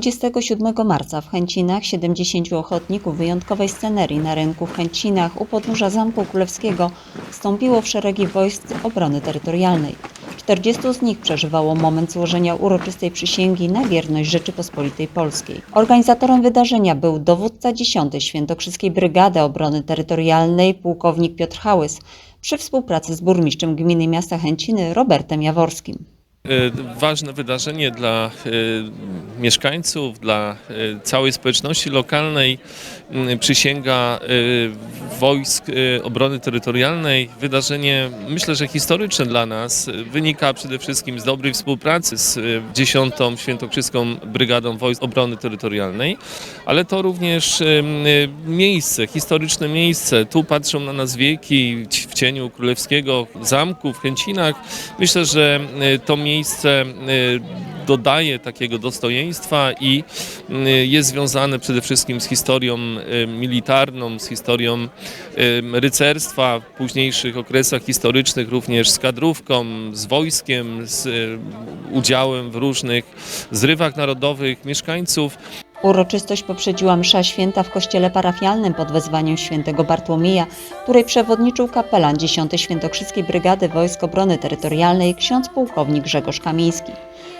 27 marca w Chęcinach 70 ochotników wyjątkowej scenerii na rynku w Chęcinach u podnóża Zamku Królewskiego wstąpiło w szeregi wojsk obrony terytorialnej. 40 z nich przeżywało moment złożenia uroczystej przysięgi na wierność Rzeczypospolitej Polskiej. Organizatorem wydarzenia był dowódca 10 Świętokrzyskiej Brygady Obrony Terytorialnej pułkownik Piotr Hałys przy współpracy z burmistrzem gminy miasta Chęciny Robertem Jaworskim. E, Ważne wydarzenie dla e, mieszkańców, dla e, całej społeczności lokalnej. M, Przysięga wojsk obrony terytorialnej. Wydarzenie myślę, że historyczne dla nas. Wynika przede wszystkim z dobrej współpracy z e, 10. Świętokrzyską Brygadą Wojsk Obrony Terytorialnej, ale to również miejsce, historyczne miejsce. Tu patrzą na nas wieki w cieniu królewskiego zamku w Chęcinach. Myślę, że to miejsce e, dodaje takiego dostojeństwa i e, jest związane przede wszystkim z historią e, militarną, z historią rycerstwa w późniejszych okresach historycznych, również z kadrówką, z wojskiem, z udziałem w różnych zrywach narodowych mieszkańców. Uroczystość poprzedziła msza święta w kościele parafialnym pod wezwaniem świętego Bartłomieja, której przewodniczył kapelan 10 Świętokrzyskiej Brygady Wojsk Obrony Terytorialnej ksiądz pułkownik Grzegorz Kamiński.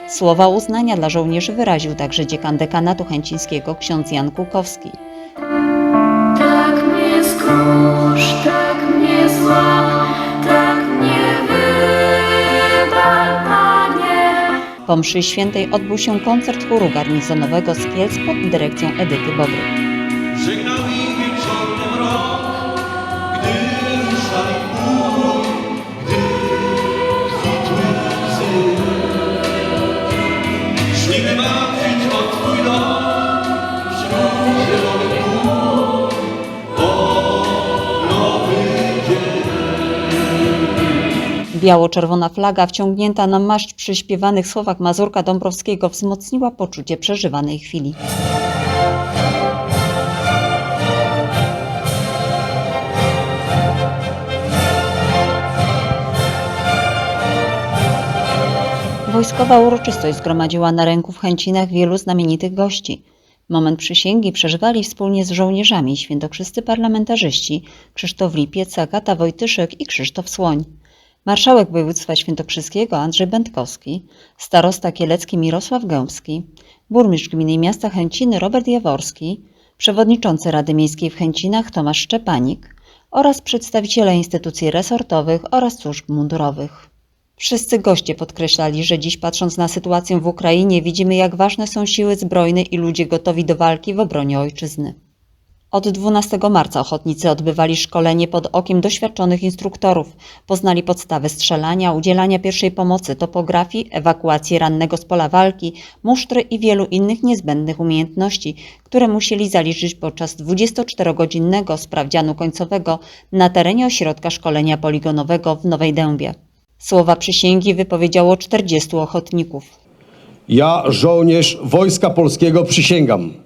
Słowa uznania dla żołnierzy wyraził także dziekan dekanatu chęcińskiego ksiądz Jan Kółkowski. Tak mnie tak mnie złap, Po mszy świętej odbył się koncert chóru garnizonowego z Kielc pod dyrekcją Edyty Bobry. Biało-czerwona flaga wciągnięta na maszcz przy śpiewanych słowach Mazurka Dąbrowskiego wzmocniła poczucie przeżywanej chwili. Wojskowa uroczystość zgromadziła na ręku w Chęcinach wielu znamienitych gości. Moment przysięgi przeżywali wspólnie z żołnierzami świętokrzyscy parlamentarzyści Krzysztof Lipiec, Agata Wojtyszek i Krzysztof Słoń. Marszałek województwa świętokrzyskiego Andrzej Będkowski, starosta kielecki Mirosław Gębski, burmistrz gminy miasta Chęciny Robert Jaworski, przewodniczący Rady Miejskiej w Chęcinach Tomasz Szczepanik oraz przedstawiciele instytucji resortowych oraz służb mundurowych. Wszyscy goście podkreślali, że dziś patrząc na sytuację w Ukrainie widzimy jak ważne są siły zbrojne i ludzie gotowi do walki w obronie ojczyzny. Od 12 marca ochotnicy odbywali szkolenie pod okiem doświadczonych instruktorów. Poznali podstawy strzelania, udzielania pierwszej pomocy, topografii, ewakuacji rannego z pola walki, musztry i wielu innych niezbędnych umiejętności, które musieli zaliczyć podczas 24-godzinnego sprawdzianu końcowego na terenie ośrodka szkolenia poligonowego w Nowej Dębie. Słowa przysięgi wypowiedziało 40 ochotników. Ja, żołnierz Wojska Polskiego, przysięgam.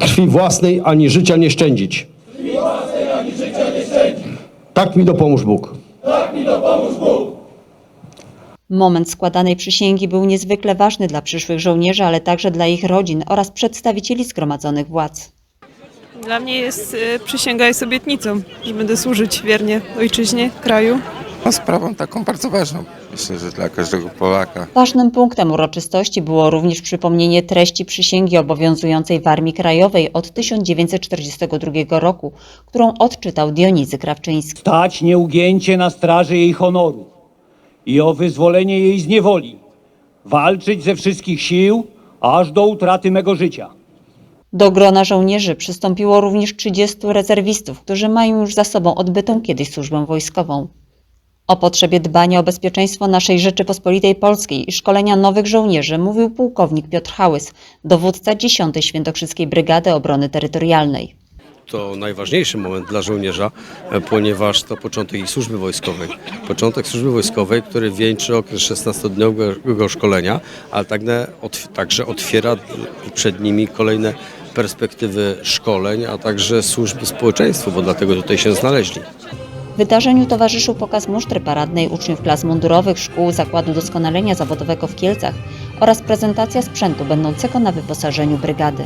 Krwi własnej ani życia nie szczędzić. Tak mi dopomóż Bóg. Moment składanej przysięgi był niezwykle ważny dla przyszłych żołnierzy, ale także dla ich rodzin oraz przedstawicieli zgromadzonych władz. Dla mnie jest y, przysięga jest obietnicą, że będę służyć wiernie ojczyźnie, kraju. No, sprawą taką bardzo ważną. Myślę, że dla każdego Polaka. Ważnym punktem uroczystości było również przypomnienie treści przysięgi obowiązującej w Armii Krajowej od 1942 roku, którą odczytał Dionizy Krawczyński. stać nieugięcie na straży jej honoru i o wyzwolenie jej z niewoli, walczyć ze wszystkich sił, aż do utraty mego życia. Do grona żołnierzy przystąpiło również 30 rezerwistów, którzy mają już za sobą odbytą kiedyś służbę wojskową. O potrzebie dbania o bezpieczeństwo naszej Rzeczypospolitej Polskiej i szkolenia nowych żołnierzy mówił pułkownik Piotr Hałys, dowódca 10. Świętokrzyskiej Brygady Obrony Terytorialnej. To najważniejszy moment dla żołnierza, e, ponieważ to początek ich służby wojskowej. Początek służby wojskowej, który wieńczy okres 16-dniowego szkolenia, ale także, otw- także otwiera przed nimi kolejne perspektywy szkoleń, a także służby społeczeństwu, bo dlatego tutaj się znaleźli. Wydarzeniu towarzyszył pokaz musztry paradnej uczniów klas mundurowych szkół Zakładu Doskonalenia Zawodowego w Kielcach oraz prezentacja sprzętu będącego na wyposażeniu brygady.